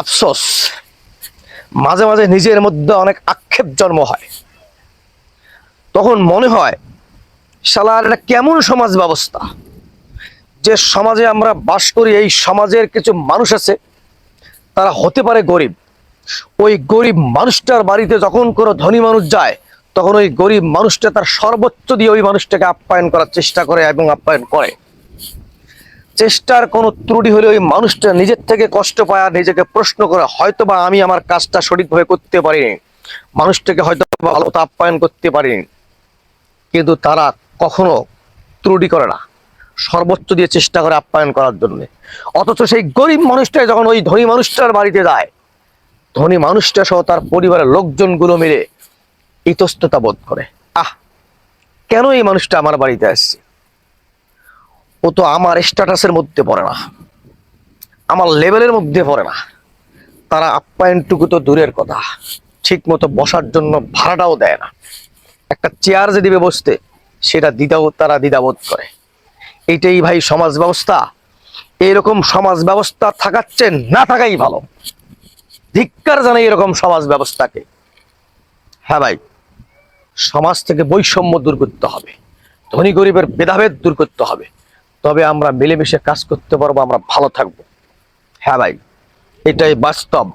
আফসোস, মাঝে মাঝে নিজের মধ্যে অনেক আক্ষেপ জন্ম হয়। তখন মনে হয়, শালার এটা কেমন সমাজ ব্যবস্থা? যে সমাজে আমরা বাস করি, এই সমাজের কিছু মানুষ আছে, তারা হতে পারে গরিব। ওই গরিব মানুষটার বাড়িতে যখন কোনো ধনী মানুষ যায়, তখন ওই গরিব মানুষটা তার সর্বোচ্চ দিয়ে ওই মানুষটাকে আপ্যায়ন করার চেষ্টা করে এবং আপ্যায়ন করে। চেষ্টার কোনো ত্রুটি হলে ওই মানুষটা নিজের থেকে কষ্ট পায় আর নিজেকে প্রশ্ন করে হয়তো বা আমি আমার কাজটা সঠিকভাবে করতে পারিনি। মানুষটাকে হয়তো ভালো আপ্যায়ন করতে পারিনি। কিন্তু তারা কখনো ত্রুটি করে না। সর্বোচ্চ দিয়ে চেষ্টা করে আপ্যায়ন করার জন্য। অথচ সেই গরিব মানুষটা যখন ওই ধনী মানুষটার বাড়িতে যায়, ধনী মানুষটা সহ তার পরিবারের লোকজনগুলো মিলে ইতস্ততা বোধ করে, আহ, কেন এই মানুষটা আমার বাড়িতে আসছে? ও তো আমার স্ট্যাটাসের মধ্যে পড়ে না। আমার লেভেলের মধ্যে পড়ে না। তারা আপ্যায়নটুকু তো দূরের কথা। ঠিক মতো বসার জন্য ভাড়াটাও দেয় না। একটা চেয়ার যে দিবে বসতে, সেটা দ্বিধাও তারা দ্বিধাবোধ করে। এইটাই ভাই সমাজ ব্যবস্থা। এরকম সমাজ ব্যবস্থা থাকাচ্ছে, না থাকাই ভালো। ধিক্কার জানাই এরকম সমাজ ব্যবস্থাকে। হ্যাঁ ভাই, সমাজ থেকে বৈষম্য দূর করতে হবে। ধনী গরিবের ভেদাভেদ দূর করতে হবে। তবে আমরা মিলেমিশে কাজ করতে পারব আমরা ভালো থাকব। হ্যাঁ ভাই এটাই বাস্তব।